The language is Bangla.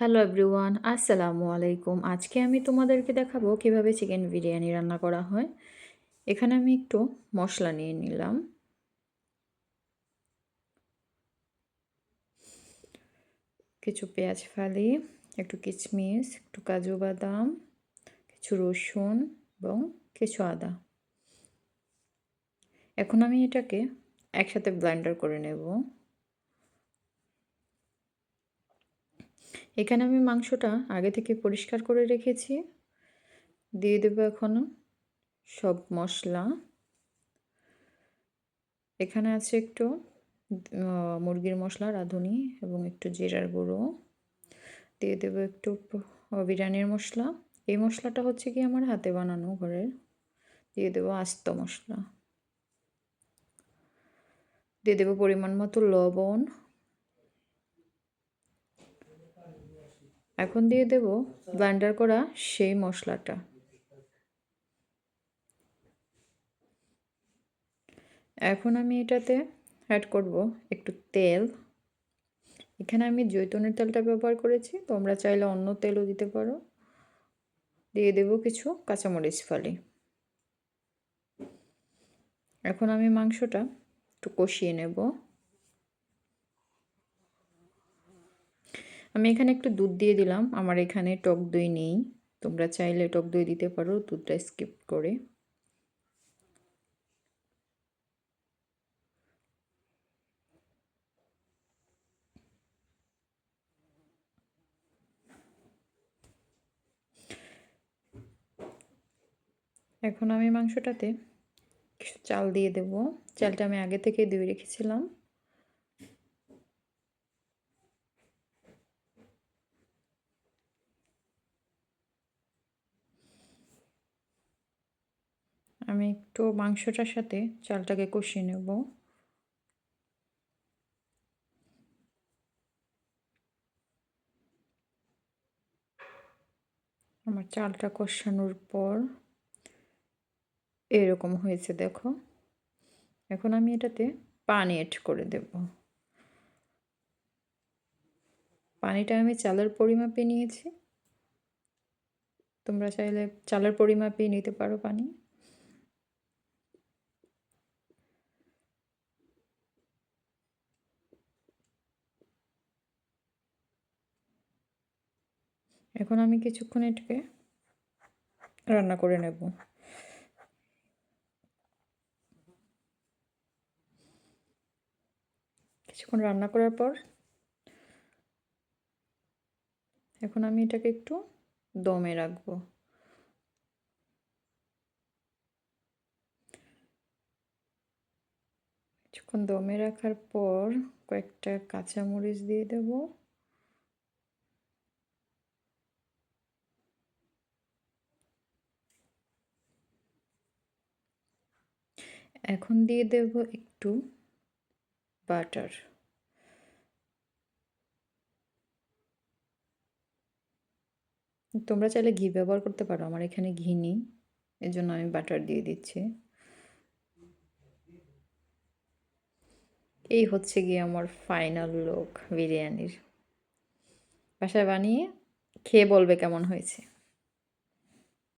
হ্যালো এভরিওয়ান আসসালামু আলাইকুম আজকে আমি তোমাদেরকে দেখাবো কীভাবে চিকেন বিরিয়ানি রান্না করা হয়। এখানে আমি একটু মশলা নিয়ে নিলাম। কিছু পেঁয়াজ ফালি, একটু কিচমিচ একটু কাজু বাদাম, কিছু রসুন এবং কিছু আদা। এখন আমি এটাকে একসাথে ব্লেন্ডার করে নেব। এখানে আমি মাংসটা আগে থেকে পরিষ্কার করে রেখেছি। দিয়ে দেবো এখন সব মশলা। এখানে আছে একটু মুরগির মশলা, রাঁধুনি এবং একটু জিরার গুঁড়ো। দিয়ে দেবো একটু বিরিয়ানির মশলা। এই মশলাটা হচ্ছে কি আমার হাতে বানানো ঘরের। দিয়ে দেবো আস্ত মশলা। দিয়ে দেবো পরিমাণ মতো লবণ। এখন দিয়ে দেব ব্লেন্ডার করা সেই মশলাটা। এখন আমি এটাতে অ্যাড করব একটু তেল। এখানে আমি জৈতুনের তেলটা ব্যবহার করেছি, তোমরা চাইলে অন্য তেলও দিতে পারো। দিয়ে দেব কিছু কাঁচামরিচ ফালি। এখন আমি মাংসটা একটু কষিয়ে নেব। আমি এখানে একটু দুধ দিয়ে দিলাম। আমার এখানে টক দই নেই। তোমরা চাইলে টক দই দিতে পারো, দুধটা স্কিপ করে। এখন আমি মাংসটাতে কিছু চাল দিয়ে দেব। চালটা আমি আগে থেকে ধুয়ে রেখেছিলাম। আমি একটু মাংসটার সাথে চালটাকে কষিয়ে নেব। আমার চালটা কষানোর পর এরকম হয়েছে, দেখো। এখন আমি এটাতে পানি এড করে দেব। পানিটা আমি চালের পরিমাপে নিয়েছি। তোমরা চাইলে চালের পরিমাপে নিতে পারো পানি। এখন আমি কিছুক্ষণ এটাকে রান্না করে নেব। কিছুক্ষণ রান্না করার পর এখন আমি এটাকে একটু দমে রাখব। কিছুক্ষণ দমে রাখার পর কয়েকটা কাঁচামরিচ দিয়ে দেবো। এখন দিয়ে দেব একটু বাটার। তোমরা চাইলে ঘি ব্যবহার করতে পারো, আমার এখানে ঘি নেই জন্য আমি বাটার দিয়ে দিচ্ছি। এই হচ্ছে গিয়ে আমার ফাইনাল লুক বিরিয়ানির। বাসায় বানিয়ে খেয়ে বলবে কেমন হয়েছে।